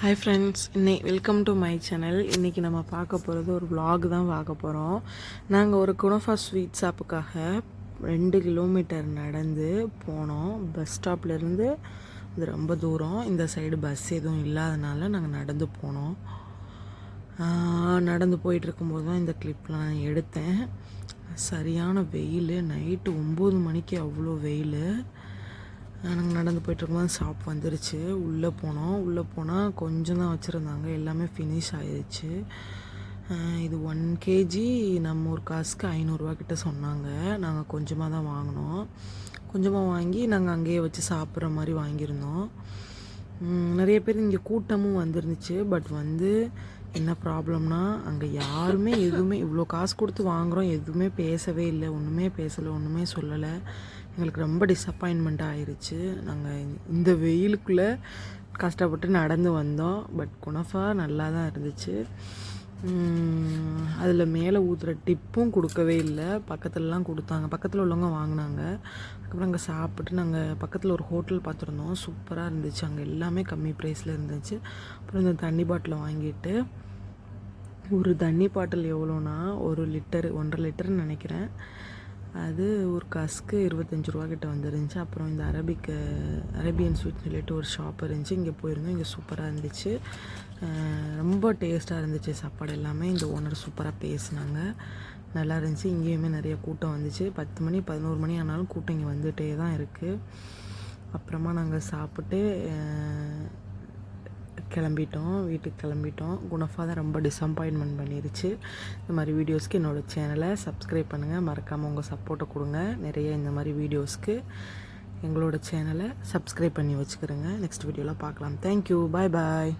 Hi friends இன்னை welcome to my channel இன்றைக்கி நம்ம பார்க்க போகிறது ஒரு விலாக் தான் பார்க்க போகிறோம் நாங்கள் ஒரு குணஃபா ஸ்வீட் ஷாப்புக்காக ரெண்டு கிலோமீட்டர் நடந்து போனோம். பஸ் ஸ்டாப்லேருந்து அது ரொம்ப தூரம். இந்த சைடு பஸ் எதுவும் இல்லாதனால நாங்கள் நடந்து போனோம். நடந்து போயிட்டு இருக்கும்போது தான் இந்த கிளிப்லாம் நான் எடுத்தேன். சரியான வெயில். நைட்டு ஒம்பது மணிக்கு அவ்வளோ வெயில். நாங்கள் நடந்து போயிட்டுருக்கும்போது ஷாப் வந்துருச்சு. உள்ளே போனோம். உள்ளே போனால் கொஞ்சம் தான் வச்சுருந்தாங்க. எல்லாமே ஃபினிஷ் ஆயிடுச்சு இது ஒன் கேஜி நம்ம ஒரு காசுக்கு ஐநூறுரூவா கிட்ட சொன்னாங்க. நாங்கள் கொஞ்சமாக தான் வாங்கினோம். கொஞ்சமாக வாங்கி நாங்கள் அங்கேயே வச்சு சாப்பிட்ற மாதிரி வாங்கியிருந்தோம். நிறைய பேர் இங்கே கூட்டமும் வந்துருந்துச்சு. பட் வந்து என்ன ப்ராப்ளம்னா அங்கே யாருமே எதுவுமே இவ்வளோ காசு கொடுத்து வாங்குகிறோம் எதுவுமே பேசவே இல்லை. ஒன்றுமே பேசலை ஒன்றுமே சொல்லலை. எங்களுக்கு ரொம்ப டிசப்பாயின்மெண்ட் ஆயிடுச்சு நாங்கள் இந்த வெயிலுக்குள்ளே கஷ்டப்பட்டு நடந்து வந்தோம். பட் குணஃபா நல்லா தான் இருந்துச்சு அதில் மேலே ஊற்றுற டிப்பும் கொடுக்கவே இல்லை. பக்கத்துலலாம் கொடுத்தாங்க. பக்கத்தில் உள்ளவங்க வாங்கினாங்க. அதுக்கப்புறம் அங்கே சாப்பிட்டு நாங்கள் பக்கத்தில் ஒரு ஹோட்டல் பார்த்துருந்தோம் சூப்பராக இருந்துச்சு. அங்கே எல்லாமே கம்மி ப்ரைஸில் இருந்துச்சு. அப்புறம் இந்த தண்ணி பாட்டிலை வாங்கிட்டு ஒரு தண்ணி பாட்டில் எவ்வளோனா ஒரு லிட்டரு ஒன்றரை லிட்டர்னு நினைக்கிறேன். அது ஒரு கஸ்க்கு இருபத்தஞ்சி ரூபா கிட்ட வந்துருந்துச்சு. அப்புறம் இந்த அரபிக்கு அரேபியன் ஸ்வீட் சொல்லிட்டு ஒரு ஷாப் இருந்துச்சு. இங்கே போயிருந்தோம். இங்கே சூப்பராக இருந்துச்சு. ரொம்ப டேஸ்ட்டாக இருந்துச்சு சாப்பாடு எல்லாமே. இந்த ஓனர் சூப்பராக பேசினாங்க. நல்லா இருந்துச்சு. இங்கேயுமே நிறைய கூட்டம் வந்துச்சு. பத்து மணி பதினோரு மணி ஆனாலும் கூட்டம் இங்கே வந்துகிட்டே தான் இருக்குது அப்புறமா நாங்கள் சாப்பிட்டு கிளம்பிட்டோம். வீட்டுக்கு கிளம்பிட்டோம். குணஃபா தான் ரொம்ப டிசப்பாயின்மெண்ட் பண்ணிருச்சு. இந்த மாதிரி வீடியோஸ்க்கு என்னோடய சேனலை சப்ஸ்கிரைப் பண்ணுங்கள் மறக்காமல் உங்கள் சப்போர்ட்டை கொடுங்க. நிறைய இந்த மாதிரி வீடியோஸ்க்கு எங்களோட சேனலை சப்ஸ்கிரைப் பண்ணி வச்சுக்கிறேங்க. நெக்ஸ்ட் வீடியோவில் பார்க்கலாம். தேங்க்யூ பாய் பாய்